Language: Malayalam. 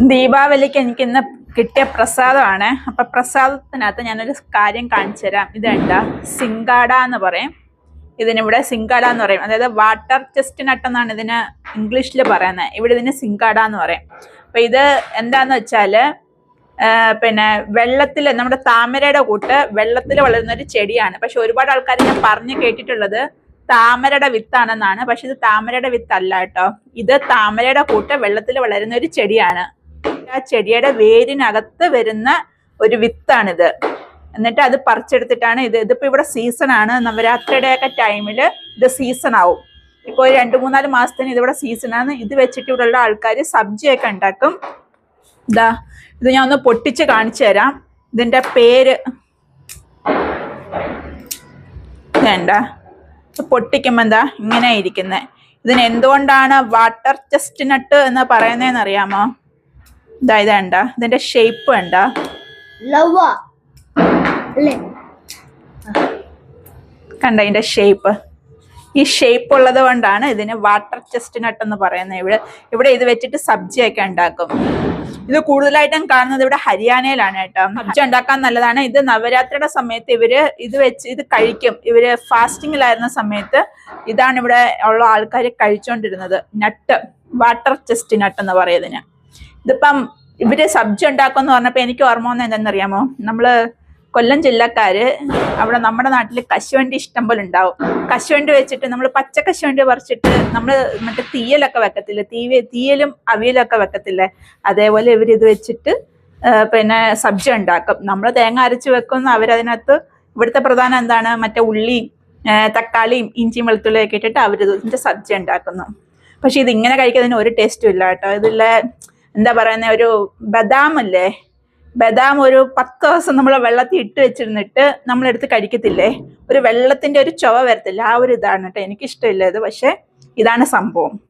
ദീപാവലിക്ക് എനിക്ക് ഇന്ന് കിട്ടിയ പ്രസാദമാണ്. അപ്പൊ പ്രസാദത്തിനകത്ത് ഞാനൊരു കാര്യം കാണിച്ചു തരാം ഇതെന്താ സിങ്കാട എന്ന് പറയും. ഇതിനിവിടെ സിങ്കാട എന്ന് പറയും. അതായത് വാട്ടർ ചെസ്റ്റിനട്ട് എന്നാണ് ഇതിന് ഇംഗ്ലീഷിൽ പറയുന്നത്. ഇവിടെ ഇതിന് സിങ്കാട എന്ന് പറയും. അപ്പൊ ഇത് എന്താന്ന് വെച്ചാൽ പിന്നെ വെള്ളത്തിൽ നമ്മുടെ താമരയുടെ കൂട്ട് വെള്ളത്തിൽ വളരുന്ന ഒരു ചെടിയാണ്. പക്ഷെ ഒരുപാട് ആൾക്കാർ ഞാൻ പറഞ്ഞു കേട്ടിട്ടുള്ളത് താമരയുടെ വിത്താണെന്നാണ്. പക്ഷെ ഇത് താമരയുടെ വിത്തല്ല കേട്ടോ. ഇത് താമരയുടെ കൂട്ട് വെള്ളത്തിൽ വളരുന്ന ഒരു ചെടിയാണ്. ആ ചെടിയുടെ വേരിനകത്ത് വരുന്ന ഒരു വിത്താണിത്. എന്നിട്ട് അത് പറിച്ചെടുത്തിട്ടാണ് ഇത്. ഇതിപ്പോ ഇവിടെ സീസൺ ആണ്. നവരാത്രിയുടെ ഒക്കെ ടൈമിൽ ഇത് സീസൺ ആവും. ഇപ്പോൾ രണ്ട് മൂന്നാൽ മാസത്തിന് ഇതിവിടെ സീസൺ ആണ്. ഇത് വെച്ചിട്ട് ഇവിടെ ഉള്ള ആൾക്കാർ സബ്ജിയൊക്കെ ഉണ്ടാക്കും. ഇതാ ഇത് ഞാൻ ഒന്ന് പൊട്ടിച്ച് കാണിച്ചു തരാം. ഇതിന്റെ പേര് വേണ്ട. പൊട്ടിക്കുമ്പോൾ എന്താ ഇങ്ങനെ ഇരിക്കുന്നത് ഇതിന് എന്തുകൊണ്ടാണ് വാട്ടർ ചെസ്റ്റ് നട്ട് എന്ന് പറയുന്നതെന്ന് അറിയാമോ? ഇതാ ഇതേണ്ട ഇതിന്റെ ഷേപ്പ് വേണ്ട കണ്ട ഇതിന്റെ ഷേപ്പ് ഈ ഷേപ്പ് ഉള്ളത് കൊണ്ടാണ് ഇതിന് വാട്ടർ ചെസ്റ്റ്നട്ട് എന്ന് പറയുന്നത്. ഇവിടെ ഇവിടെ ഇത് വെച്ചിട്ട് സബ്ജിയൊക്കെ ഉണ്ടാക്കും. ഇത് കൂടുതലായിട്ടും കാണുന്നത് ഇവിടെ ഹരിയാനയിലാണ് കേട്ടോ. സബ്ജി ഉണ്ടാക്കാൻ നല്ലതാണ്. ഇത് നവരാത്രിയുടെ സമയത്ത് ഇവർ ഇത് വെച്ച് ഇത് കഴിക്കും. ഇവർ ഫാസ്റ്റിങ്ങിലായിരുന്ന സമയത്ത് ഇതാണ് ഇവിടെ ഉള്ള ആൾക്കാർ കഴിച്ചുകൊണ്ടിരുന്നത് നട്ട് വാട്ടർ ചെസ്റ്റ് നട്ട് എന്ന് പറയുന്നതിന് ഇതിപ്പം ഇവർ സബ്ജി ഉണ്ടാക്കുമെന്ന് പറഞ്ഞപ്പോൾ എനിക്ക് ഓർമ്മ വന്നത് എന്താണെന്നറിയാമോ? നമ്മൾ കൊല്ലം ജില്ലക്കാര് അവിടെ നമ്മുടെ നാട്ടിൽ കശുവണ്ടി ഇഷ്ടം പോലെ ഉണ്ടാവും. കശുവണ്ടി വെച്ചിട്ട് നമ്മൾ പച്ച കശുവണ്ടി പറിച്ചിട്ട് നമ്മൾ മറ്റേ തീയലൊക്കെ വെക്കത്തില്ലേ? തീ തീയലും അവിയലൊക്കെ വെക്കത്തില്ലേ? അതേപോലെ ഇവർ ഇത് വെച്ചിട്ട് പിന്നെ സബ്ജി ഉണ്ടാക്കും. നമ്മൾ തേങ്ങ അരച്ച് വെക്കുന്ന അവരതിനകത്ത് ഇവിടുത്തെ പ്രധാനം എന്താണ്? മറ്റേ ഉള്ളിയും തക്കാളിയും ഇഞ്ചിയും വെളുത്തുള്ളിയൊക്കെ ഇട്ടിട്ട് അവർ ഇതിന്റെ സബ്ജി ഉണ്ടാക്കുന്നു. പക്ഷെ ഇത് ഇങ്ങനെ കഴിക്കുന്നതിന് ഒരു ടേസ്റ്റും ഇല്ല കേട്ടോ. ഇതിലെ എന്താ പറയുന്ന ഒരു ബദാമല്ലേ? ബദാം ഒരു പത്ത് ദിവസം നമ്മൾ വെള്ളത്തിൽ ഇട്ട് വെച്ചിരുന്നിട്ട് നമ്മളെടുത്ത് കഴിക്കത്തില്ലേ? ഒരു വെള്ളത്തിന്റെ ഒരു ചുവ വരത്തില്ല. ആ ഒരു ഇതാണ് കേട്ടോ. എനിക്കിഷ്ടമില്ല ഇത്. പക്ഷേ ഇതാണ് സംഭവം.